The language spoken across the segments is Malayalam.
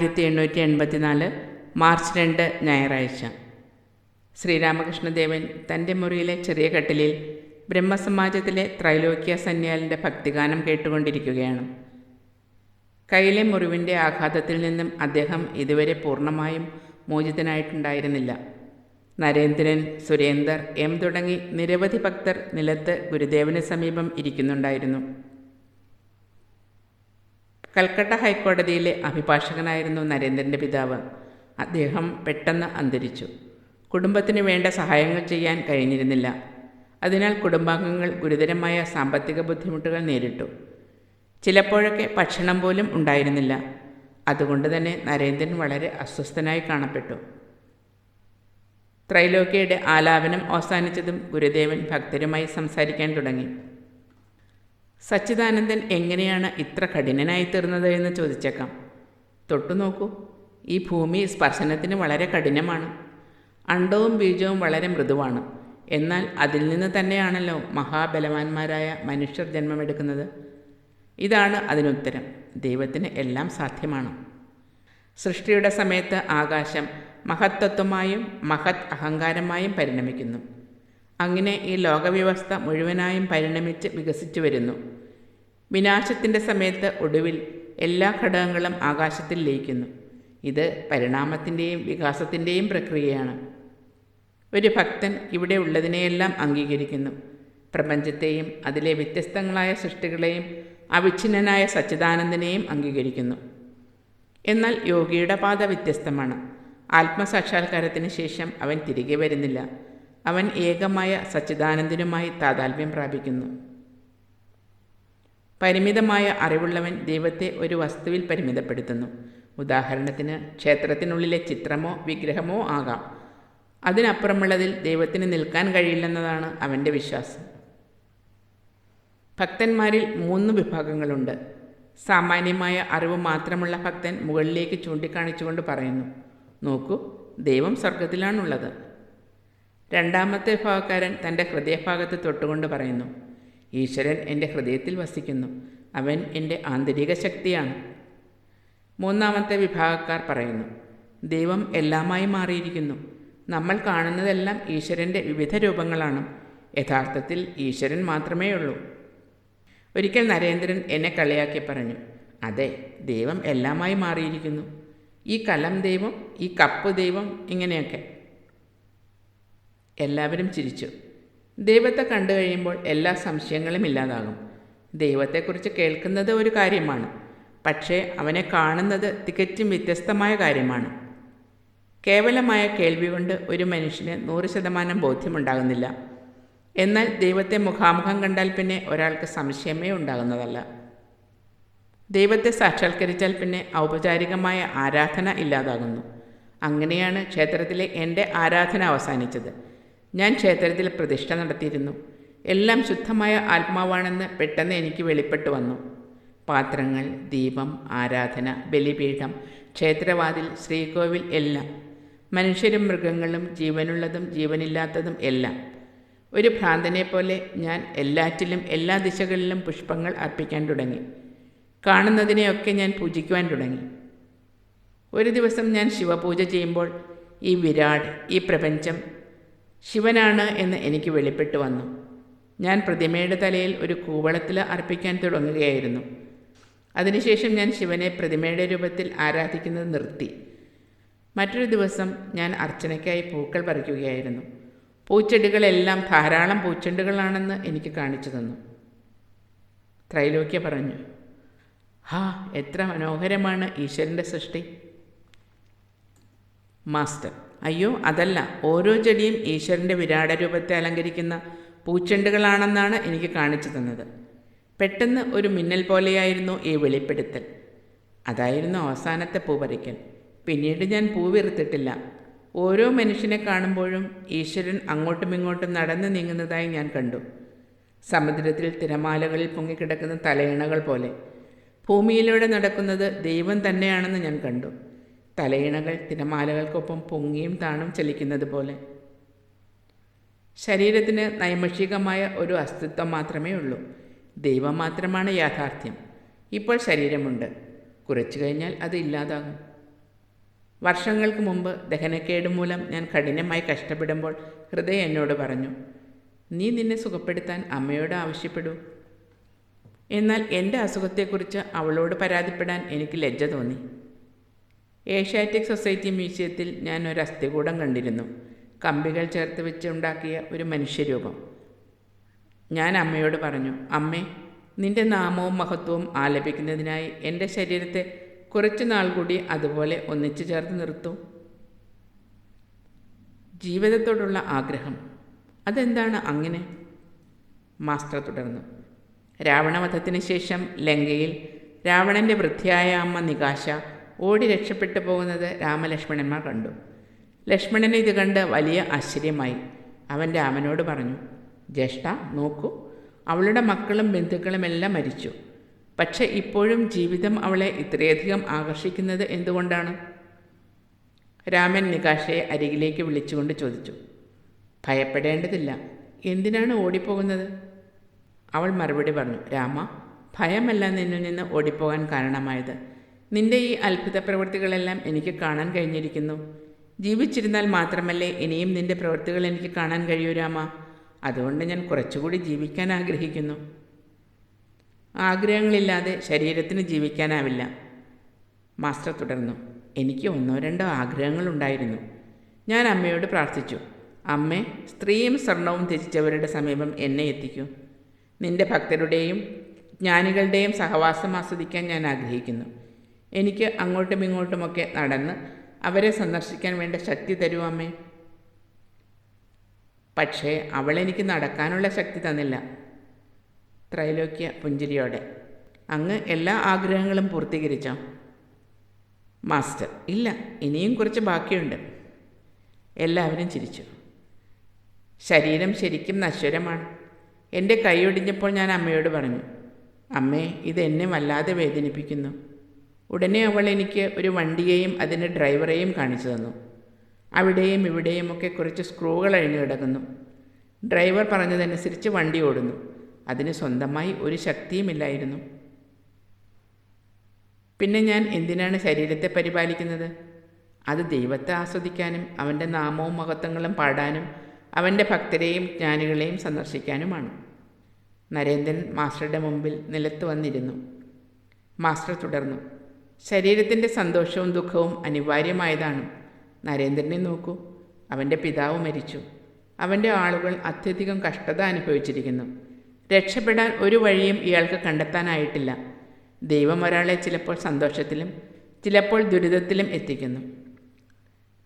ആയിരത്തി എണ്ണൂറ്റി എൺപത്തിനാല് മാർച്ച് രണ്ട് ഞായറാഴ്ച. ശ്രീരാമകൃഷ്ണദേവൻ തന്റെ മുറിയിലെ ചെറിയ കട്ടിലിൽ ബ്രഹ്മസമാജത്തിലെ ത്രൈലോക്യ സന്യാലിന്റെ ഭക്തിഗാനം കേട്ടുകൊണ്ടിരിക്കുകയാണ്. കയ്യിലെ മുറിവിന്റെ ആഘാതത്തിൽ നിന്നും അദ്ദേഹം ഇതുവരെ പൂർണമായും മോചിതനായിട്ടുണ്ടായിരുന്നില്ല. നരേന്ദ്രൻ സുരേന്ദർ എം തുടങ്ങി നിരവധി ഭക്തർ നിലത്ത് ഗുരുദേവന് സമീപം ഇരിക്കുന്നുണ്ടായിരുന്നു. കൽക്കട്ട ഹൈക്കോടതിയിലെ അഭിഭാഷകനായിരുന്നു നരേന്ദ്രന്റെ പിതാവ്. അദ്ദേഹം പെട്ടെന്ന് അന്തരിച്ചു. കുടുംബത്തിന് വേണ്ട സഹായങ്ങൾ ചെയ്യാൻ കഴിഞ്ഞിരുന്നില്ല. അതിനാൽ കുടുംബാംഗങ്ങൾ ഗുരുതരമായ സാമ്പത്തിക ബുദ്ധിമുട്ടുകൾ നേരിട്ടു. ചിലപ്പോഴൊക്കെ ഭക്ഷണം പോലും ഉണ്ടായിരുന്നില്ല. അതുകൊണ്ട് തന്നെ നരേന്ദ്രൻ വളരെ അസ്വസ്ഥനായി കാണപ്പെട്ടു. ത്രൈലോക്യയുടെ ആലാപനം അവസാനിച്ചതും ഗുരുദേവൻ ഭക്തരുമായി സംസാരിക്കാൻ തുടങ്ങി. സച്ചിദാനന്ദൻ എങ്ങനെയാണ് ഇത്ര കഠിനനായി തീർന്നത് എന്ന് ചോദിച്ചേക്കാം. തൊട്ടു നോക്കൂ. ഈ ഭൂമി സ്പർശനത്തിന് വളരെ കഠിനമാണ്. അണ്ടവും ബീജവും വളരെ മൃദുവാണ്. എന്നാൽ അതിൽ നിന്ന് തന്നെയാണല്ലോ മഹാബലവാന്മാരായ മനുഷ്യർ ജന്മമെടുക്കുന്നത്. ഇതാണ് അതിനുത്തരം. ദൈവത്തിന് എല്ലാം സാധ്യമാണ്. സൃഷ്ടിയുടെ സമയത്ത് ആകാശം മഹത്തത്വമായും മഹത് അഹങ്കാരമായും പരിണമിക്കുന്നു. അങ്ങനെ ഈ ലോകവ്യവസ്ഥ മുഴുവനായും പരിണമിച്ച് വികസിച്ചു വരുന്നു. വിനാശത്തിന്റെ സമയത്ത് ഒടുവിൽ എല്ലാ ഘടകങ്ങളും ആകാശത്തിൽ ലയിക്കുന്നു. ഇത് പരിണാമത്തിന്റെയും വികാസത്തിന്റെയും പ്രക്രിയയാണ്. ഒരു ഭക്തൻ ഇവിടെ ഉള്ളതിനെയെല്ലാം അംഗീകരിക്കുന്നു. പ്രപഞ്ചത്തെയും അതിലെ വ്യത്യസ്തങ്ങളായ സൃഷ്ടികളെയും അവിഛിന്നനായ സച്ചിദാനന്ദനെയും അംഗീകരിക്കുന്നു. എന്നാൽ യോഗിയുടെ പാത വ്യത്യസ്തമാണ്. ആത്മസാക്ഷാത്കാരത്തിന് ശേഷം അവൻ തിരികെ വരുന്നില്ല. അവൻ ഏകമായ സച്ചിദാനന്ദനുമായി താതാൽമ്യം പ്രാപിക്കുന്നു. പരിമിതമായ അറിവുള്ളവൻ ദൈവത്തെ ഒരു വസ്തുവിൽ പരിമിതപ്പെടുത്തുന്നു. ഉദാഹരണത്തിന് ക്ഷേത്രത്തിനുള്ളിലെ ചിത്രമോ വിഗ്രഹമോ ആകാം. അതിനപ്പുറമുള്ളതിൽ ദൈവത്തിന് നിൽക്കാൻ കഴിയില്ലെന്നതാണ് അവന്റെ വിശ്വാസം. ഭക്തന്മാരിൽ മൂന്ന് വിഭാഗങ്ങളുണ്ട്. സാമാന്യമായ അറിവ് മാത്രമുള്ള ഭക്തൻ മുകളിലേക്ക് ചൂണ്ടിക്കാണിച്ചുകൊണ്ട് പറയുന്നു നോക്കൂ ദൈവം സ്വർഗത്തിലാണുള്ളത് രണ്ടാമത്തെ വിഭാഗക്കാരൻ തന്റെ ഹൃദയഭാഗത്ത് തൊട്ടുകൊണ്ട് പറയുന്നു ഈശ്വരൻ എന്റെ ഹൃദയത്തിൽ വസിക്കുന്നു. അവൻ എന്റെ ആന്തരിക ശക്തിയാണ്. മൂന്നാമത്തെ വിഭാഗക്കാർ പറയുന്നു ദൈവം എല്ലാമായി മാറിയിരിക്കുന്നു. നമ്മൾ കാണുന്നതെല്ലാം ഈശ്വരന്റെ വിവിധ രൂപങ്ങളാണ്. യഥാർത്ഥത്തിൽ ഈശ്വരൻ മാത്രമേ ഉള്ളൂ. ഒരിക്കൽ നരേന്ദ്രൻ എന്നെ കളിയാക്കി പറഞ്ഞു അതെ ദൈവം എല്ലാമായി മാറിയിരിക്കുന്നു. ഈ കലം ദൈവം ഈ കപ്പ് ദൈവം ഇങ്ങനെയൊക്കെ. എല്ലാവരും ചിരിച്ചു. ദൈവത്തെ കണ്ടു കഴിയുമ്പോൾ എല്ലാ സംശയങ്ങളും ഇല്ലാതാകും. ദൈവത്തെക്കുറിച്ച് കേൾക്കുന്നത് ഒരു കാര്യമാണ്. പക്ഷേ അവനെ കാണുന്നത് തികച്ചും വ്യത്യസ്തമായ കാര്യമാണ്. കേവലമായ കേൾവി കൊണ്ട് ഒരു മനുഷ്യന് നൂറ് ശതമാനം ബോധ്യമുണ്ടാകുന്നില്ല. എന്നാൽ ദൈവത്തെ മുഖാമുഖം കണ്ടാൽ പിന്നെ ഒരാൾക്ക് സംശയമേ ഉണ്ടാകുന്നതല്ല. ദൈവത്തെ സാക്ഷാത്കരിച്ചാൽ പിന്നെ ഔപചാരികമായ ആരാധന ഇല്ലാതാകുന്നു. അങ്ങനെയാണ് ക്ഷേത്രത്തിലെ എന്റെ ആരാധന അവസാനിച്ചത്. ഞാൻ ക്ഷേത്രത്തിൽ പ്രതിഷ്ഠ നടത്തിയിരുന്നു. എല്ലാം ശുദ്ധമായ ആത്മാവാണെന്ന് പെട്ടെന്ന് എനിക്ക് വെളിപ്പെട്ടു വന്നു. പാത്രങ്ങൾ ദീപം ആരാധന ബലിപീഠം ക്ഷേത്രവാതിൽ ശ്രീകോവിൽ എല്ലാം. മനുഷ്യരും മൃഗങ്ങളും ജീവനുള്ളതും ജീവനില്ലാത്തതും എല്ലാം. ഒരു ഭ്രാന്തനെ പോലെ ഞാൻ എല്ലാറ്റിലും എല്ലാ ദിശകളിലും പുഷ്പങ്ങൾ അർപ്പിക്കാൻ തുടങ്ങി. കാണുന്നതിനെയൊക്കെ ഞാൻ പൂജിക്കുവാൻ തുടങ്ങി. ഒരു ദിവസം ഞാൻ ശിവപൂജ ചെയ്യുമ്പോൾ ഈ വിരാട് ഈ പ്രപഞ്ചം ശിവനാണ് എന്ന് എനിക്ക് വെളിപ്പെട്ടു വന്നു. ഞാൻ പ്രതിമയുടെ തലയിൽ ഒരു കൂവളത്തിൽ അർപ്പിക്കാൻ തുടങ്ങുകയായിരുന്നു. അതിനുശേഷം ഞാൻ ശിവനെ പ്രതിമയുടെ രൂപത്തിൽ ആരാധിക്കുന്നത് നിർത്തി. മറ്റൊരു ദിവസം ഞാൻ അർച്ചനയ്ക്കായി പൂക്കൾ പറിക്കുകയായിരുന്നു. പൂച്ചെടികളെല്ലാം ധാരാളം പൂച്ചെണ്ടുകളാണെന്ന് എനിക്ക് കാണിച്ചു തന്നു. ത്രൈലോക്യ പറഞ്ഞു ഹാ എത്ര മനോഹരമാണ് ഈശ്വരന്റെ സൃഷ്ടി. മാസ്റ്റർ. അയ്യോ അതല്ല. ഓരോ ചെടിയും ഈശ്വരന്റെ വിരാട രൂപത്തെ അലങ്കരിക്കുന്ന പൂച്ചെണ്ടുകളാണെന്നാണ് എനിക്ക് കാണിച്ചു തന്നത്. പെട്ടെന്ന് ഒരു മിന്നൽ പോലെയായിരുന്നു ഈ വെളിപ്പെടുത്തൽ. അതായിരുന്നു അവസാനത്തെ പൂ പറിക്കൽ പിന്നീട് ഞാൻ പൂ വിറുത്തിട്ടില്ല. ഓരോ മനുഷ്യനെ കാണുമ്പോഴും ഈശ്വരൻ അങ്ങോട്ടും ഇങ്ങോട്ടും നടന്നു നീങ്ങുന്നതായി ഞാൻ കണ്ടു. സമുദ്രത്തിൽ തിരമാലകളിൽ പൊങ്ങിക്കിടക്കുന്ന തലയിണകൾ പോലെ. ഭൂമിയിലൂടെ നടക്കുന്നത് ദൈവം തന്നെയാണെന്ന് ഞാൻ കണ്ടു. തലയിണകൾ തിരമാലകൾക്കൊപ്പം പൊങ്ങിയും താണും ചലിക്കുന്നത് പോലെ. ശരീരത്തിന് നൈമഷികമായ ഒരു അസ്തിത്വം മാത്രമേ ഉള്ളൂ. ദൈവം മാത്രമാണ് യാഥാർത്ഥ്യം. ഇപ്പോൾ ശരീരമുണ്ട്. കുറച്ചു കഴിഞ്ഞാൽ അത് ഇല്ലാതാകും. വർഷങ്ങൾക്ക് മുമ്പ് ദഹനക്കേട് മൂലം ഞാൻ കഠിനമായി കഷ്ടപ്പെടുമ്പോൾ ഹൃദയം എന്നോട് പറഞ്ഞു നീ നിന്നെ സുഖപ്പെടുത്താൻ അമ്മയോട് ആവശ്യപ്പെടൂ. എന്നാൽ എന്റെ അസുഖത്തെക്കുറിച്ച് അവളോട് പരാതിപ്പെടാൻ എനിക്ക് ലജ്ജ തോന്നി. ഏഷ്യാറ്റിക് സൊസൈറ്റി മ്യൂസിയത്തിൽ ഞാൻ ഒരു അസ്ഥികൂടം കണ്ടിരുന്നു. കമ്പികൾ ചേർത്ത് വെച്ച് ഉണ്ടാക്കിയ ഒരു മനുഷ്യരൂപം. ഞാൻ അമ്മയോട് പറഞ്ഞു അമ്മേ നിന്റെ നാമവും മഹത്വവും ആലപിക്കുന്നതിനായി എന്റെ ശരീരത്തെ കുറച്ചു നാൾ കൂടി അതുപോലെ ഒന്നിച്ചു ചേർത്ത് നിർത്തും. ജീവിതത്തോടുള്ള ആഗ്രഹം. അതെന്താണ് അങ്ങനെ? മാസ്റ്റർ തുടർന്നു രാവണവധത്തിന് ശേഷം ലങ്കയിൽ രാവണന്റെ വൃദ്ധിയായ അമ്മ നികാശ ഓടി രക്ഷപ്പെട്ടു പോകുന്നത് രാമലക്ഷ്മണന്മാർ കണ്ടു. ലക്ഷ്മണന് ഇത് കണ്ട് വലിയ ആശ്ചര്യമായി. അവൻ രാമനോട് പറഞ്ഞു ജ്യേഷ്ഠ നോക്കൂ അവളുടെ മക്കളും ബന്ധുക്കളും എല്ലാം മരിച്ചു. പക്ഷെ ഇപ്പോഴും ജീവിതം അവളെ ഇത്രയധികം ആകർഷിക്കുന്നത് എന്തുകൊണ്ടാണ്? രാമൻ നികാഷയെ അരികിലേക്ക് വിളിച്ചുകൊണ്ട് ചോദിച്ചു ഭയപ്പെടേണ്ടതില്ല. എന്തിനാണ് ഓടിപ്പോകുന്നത്? അവൾ മറുപടി പറഞ്ഞു രാമ ഭയമല്ല നിന്നിൽ നിന്ന് ഓടിപ്പോകാൻ കാരണമായത്. നിന്റെ ഈ അത്ഭുത പ്രവൃത്തികളെല്ലാം എനിക്ക് കാണാൻ കഴിഞ്ഞിരിക്കുന്നു. ജീവിച്ചിരുന്നാൽ മാത്രമല്ലേ ഇനിയും നിന്റെ പ്രവൃത്തികൾ എനിക്ക് കാണാൻ കഴിയൂ രാമ. അതുകൊണ്ട് ഞാൻ കുറച്ചുകൂടി ജീവിക്കാൻ ആഗ്രഹിക്കുന്നു. ആഗ്രഹങ്ങളില്ലാതെ ശരീരത്തിന് ജീവിക്കാനാവില്ല. മാസ്റ്റർ തുടർന്നു. എനിക്ക് ഒന്നോ രണ്ടോ ആഗ്രഹങ്ങളുണ്ടായിരുന്നു ഞാൻ അമ്മയോട് പ്രാർത്ഥിച്ചു. അമ്മേ സ്ത്രീയും സ്വർണവും ത്യജിച്ചവരുടെ സമീപം എന്നെ എത്തിക്കൂ. നിന്റെ ഭക്തരുടെയും ജ്ഞാനികളുടെയും സഹവാസം ആസ്വദിക്കാൻ ഞാൻ ആഗ്രഹിക്കുന്നു. എനിക്ക് അങ്ങോട്ടും ഇങ്ങോട്ടുമൊക്കെ നടന്ന് അവരെ സന്ദർശിക്കാൻ വേണ്ട ശക്തി തരുവാമേ പക്ഷേ അവളെനിക്ക് നടക്കാനുള്ള ശക്തി തന്നില്ല. ത്രൈലോക്യ പുഞ്ചിരിയോടെ. അങ്ങ് എല്ലാ ആഗ്രഹങ്ങളും പൂർത്തീകരിച്ചോ? മാസ്റ്റർ ഇല്ല ഇനിയും കുറച്ച് ബാക്കിയുണ്ട്. എല്ലാവരും ചിരിച്ചു. ശരീരം ശരിക്കും നശ്വരമാണ്. എന്റെ കൈയൊടിഞ്ഞപ്പോൾ ഞാൻ അമ്മയോട് പറഞ്ഞു അമ്മേ ഇതെന്നെ വല്ലാതെ വേദനിപ്പിക്കുന്നു. ഉടനെ അവൾ എനിക്ക് ഒരു വണ്ടിയെയും അതിന്റെ ഡ്രൈവറെയും കാണിച്ചു തന്നു. അവിടെയും ഇവിടെയും ഒക്കെ കുറച്ച് സ്ക്രൂകൾ അഴിഞ്ഞു കിടക്കുന്നു. ഡ്രൈവർ പറഞ്ഞതനുസരിച്ച് വണ്ടി ഓടുന്നു. അതിന് സ്വന്തമായി ഒരു ശക്തിയുമില്ലായിരുന്നു പിന്നെ ഞാൻ എന്തിനാണ് ശരീരത്തെ പരിപാലിക്കുന്നത്? അത് ദൈവത്തെ ആസ്വദിക്കാനും അവന്റെ നാമവും മഹത്വങ്ങളും പാടാനും അവന്റെ ഭക്തരെയും ജ്ഞാനികളെയും സന്ദർശിക്കാനുമാണ്. നരേന്ദ്രൻ മാസ്റ്ററുടെ മുമ്പിൽ നിലത്ത് വന്നിരുന്നു. മാസ്റ്റർ തുടർന്നു. ശരീരത്തിന്റെ സന്തോഷവും ദുഃഖവും അനിവാര്യമായതാണ്. നരേന്ദ്രനെ നോക്കൂ. അവന്റെ പിതാവ് മരിച്ചു. അവന്റെ ആളുകൾ അത്യധികം കഷ്ടത അനുഭവിച്ചിരിക്കുന്നു. രക്ഷപ്പെടാൻ ഒരു വഴിയും ഇയാൾക്ക് കണ്ടെത്താനായിട്ടില്ല. ദൈവം ഒരാളെ ചിലപ്പോൾ സന്തോഷത്തിലും ചിലപ്പോൾ ദുരിതത്തിലും എത്തിക്കുന്നു.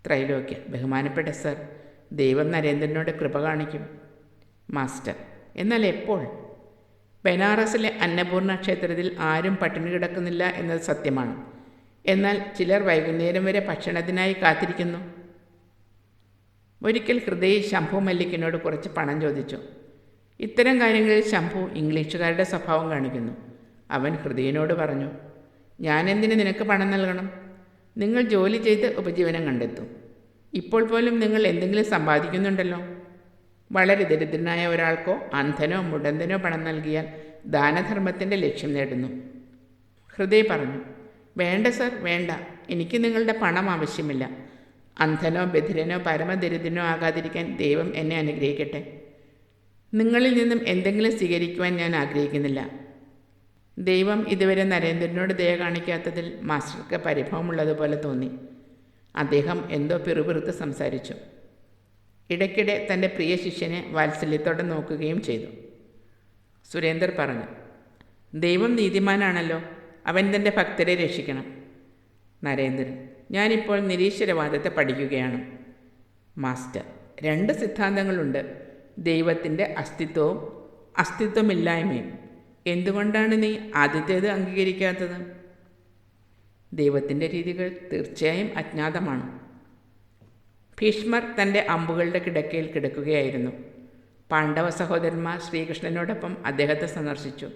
ത്രൈലോക്യ. ബഹുമാനപ്പെട്ട സർ ദൈവം നരേന്ദ്രനോട് കൃപ കാണിക്കും. മാസ്റ്റർ എന്നാൽ എപ്പോൾ? ബനാറസിലെ അന്നപൂർണ ക്ഷേത്രത്തിൽ ആരും പട്ടിണി കിടക്കുന്നില്ല എന്നത് സത്യമാണ്. എന്നാൽ ചിലർ വൈകുന്നേരം വരെ ഭക്ഷണത്തിനായി കാത്തിരിക്കുന്നു. ഒരിക്കൽ ഹൃദയ ശംഭു മല്ലിക്കിനോട് കുറച്ച് പണം ചോദിച്ചു. ഇത്തരം കാര്യങ്ങളിൽ ശംഭു ഇംഗ്ലീഷുകാരുടെ സ്വഭാവം കാണിക്കുന്നു. അവൻ ഹൃദയനോട് പറഞ്ഞു ഞാനെന്തിന് നിനക്ക് പണം നൽകണം? നിങ്ങൾ ജോലി ചെയ്ത് ഉപജീവനം കണ്ടെത്തും. ഇപ്പോൾ പോലും നിങ്ങൾ എന്തെങ്കിലും സമ്പാദിക്കുന്നുണ്ടല്ലോ. വളരെ ദരിദ്രനായ ഒരാൾക്കോ അന്ധനോ മുടന്തനോ പണം നൽകിയാൽ ദാനധർമ്മത്തിന്റെ ലക്ഷ്യം നേടുന്നു. ഹൃദയ പറഞ്ഞു വേണ്ട സർ വേണ്ട. എനിക്ക് നിങ്ങളുടെ പണം ആവശ്യമില്ല. അന്ധനോ ബധിരനോ പരമദരിദ്രനോ ആകാതിരിക്കാൻ ദൈവം എന്നെ അനുഗ്രഹിക്കട്ടെ. നിങ്ങളിൽ നിന്നും എന്തെങ്കിലും സ്വീകരിക്കുവാൻ ഞാൻ ആഗ്രഹിക്കുന്നില്ല. ദൈവം ഇതുവരെ നരേന്ദ്രനോട് ദയ കാണിക്കാത്തതിൽ മാസ്റ്റർക്ക് പരിഭവമുള്ളതുപോലെ തോന്നി. അദ്ദേഹം എന്തോ പിറുപിറുത്ത് സംസാരിച്ചു. ഇടയ്ക്കിടെ തന്റെ പ്രിയ ശിഷ്യനെ വാത്സല്യത്തോടെ നോക്കുകയും ചെയ്തു. സുരേന്ദർ പറഞ്ഞു ദൈവം നീതിമാനാണല്ലോ. അവൻ തന്റെ ഭക്തരെ രക്ഷിക്കണം. നരേന്ദ്രൻ ഞാനിപ്പോൾ നിരീശ്വരവാദത്തെ പഠിക്കുകയാണ്. മാസ്റ്റർ രണ്ട് സിദ്ധാന്തങ്ങളുണ്ട്. ദൈവത്തിന്റെ അസ്തിത്വവും അസ്തിത്വമില്ലായ്മയും. എന്തുകൊണ്ടാണ് നീ ആദ്യത്തേത് അംഗീകരിക്കാത്തത്? ദൈവത്തിന്റെ രീതികൾ തീർച്ചയായും അജ്ഞാതമാണ്. ഭീഷ്മർ തന്റെ അമ്പുകളുടെ കിടക്കയിൽ കിടക്കുകയായിരുന്നു. പാണ്ഡവ സഹോദരന്മാർ ശ്രീകൃഷ്ണനോടൊപ്പം അദ്ദേഹത്തെ സന്ദർശിച്ചു.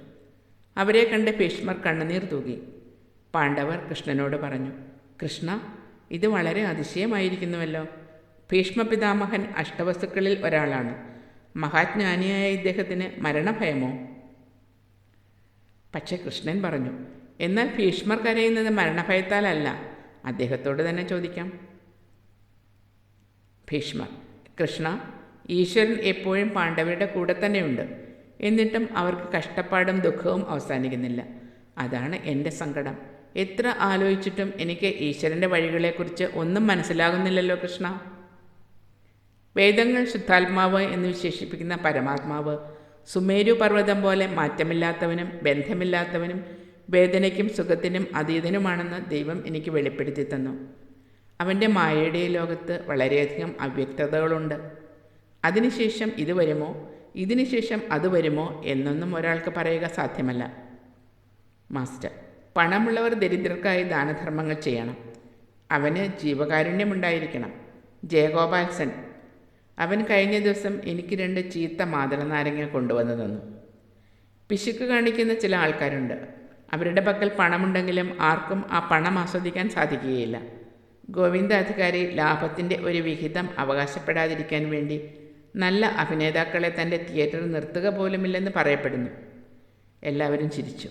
അവരെ കണ്ട് ഭീഷ്മർ കണ്ണുനീർ തൂകി. പാണ്ഡവർ കൃഷ്ണനോട് പറഞ്ഞു കൃഷ്ണ ഇത് വളരെ അതിശയമായിരിക്കുന്നുവല്ലോ. ഭീഷ്മപിതാമഹൻ അഷ്ടവസ്തുക്കളിൽ ഒരാളാണ്. മഹാജ്ഞാനിയായ ഇദ്ദേഹത്തിന് മരണഭയമോ? പക്ഷേ കൃഷ്ണൻ പറഞ്ഞു എന്നാൽ ഭീഷ്മർ കരയുന്നത് മരണഭയത്താലല്ല. അദ്ദേഹത്തോട് തന്നെ ചോദിക്കാം. ഭീഷ്മർ കൃഷ്ണ ഈശ്വരൻ എപ്പോഴും പാണ്ഡവരുടെ കൂടെ തന്നെയുണ്ട് എന്നിട്ടും അവർക്ക് കഷ്ടപ്പാടും ദുഃഖവും അവസാനിക്കുന്നില്ല. അതാണ് എന്റെ സങ്കടം. എത്ര ആലോചിച്ചിട്ടും എനിക്ക് ഈശ്വരന്റെ വഴികളെക്കുറിച്ച് ഒന്നും മനസ്സിലാകുന്നില്ലല്ലോ കൃഷ്ണ. വേദങ്ങൾ ശുദ്ധാത്മാവ് എന്ന് വിശേഷിപ്പിക്കുന്ന പരമാത്മാവ് സുമേരു പർവതം പോലെ മാറ്റമില്ലാത്തവനും ബന്ധമില്ലാത്തവനും വേദനയ്ക്കും സുഖത്തിനും അതീതനുമാണെന്ന് ദൈവം എനിക്ക് വെളിപ്പെടുത്തി തന്നു. അവന്റെ മായയുടെ ലോകത്ത് വളരെയധികം അവ്യക്തതകളുണ്ട്. അതിനുശേഷം ഇത് വരുമോ? ഇതിനുശേഷം അത് വരുമോ എന്നൊന്നും ഒരാൾക്ക് പറയുക സാധ്യമല്ല. മാസ്റ്റർ പണമുള്ളവർ ദരിദ്രർക്കായി ദാനധർമ്മങ്ങൾ ചെയ്യണം. അവന് ജീവകാരുണ്യമുണ്ടായിരിക്കണം. ജയഗോപാൽസൻ അവൻ കഴിഞ്ഞ ദിവസം എനിക്ക് രണ്ട് ചീത്ത മാതള നാരങ്ങ കൊണ്ടുവന്നു തന്നു പിശുക്ക് കാണിക്കുന്ന ചില ആൾക്കാരുണ്ട്. അവരുടെ പക്കൽ പണമുണ്ടെങ്കിലും ആർക്കും ആ പണം ആസ്വദിക്കാൻ സാധിക്കുകയില്ല. ഗോവിന്ദ അധികാരി ലാഭത്തിന്റെ ഒരു വിഹിതം അവകാശപ്പെടാതിരിക്കാൻ വേണ്ടി നല്ല അഭിനേതാക്കളെ തന്റെ തിയേറ്ററിൽ നിർത്തുക പോലുമില്ലെന്ന് പറയപ്പെടുന്നു. എല്ലാവരും ചിരിച്ചു.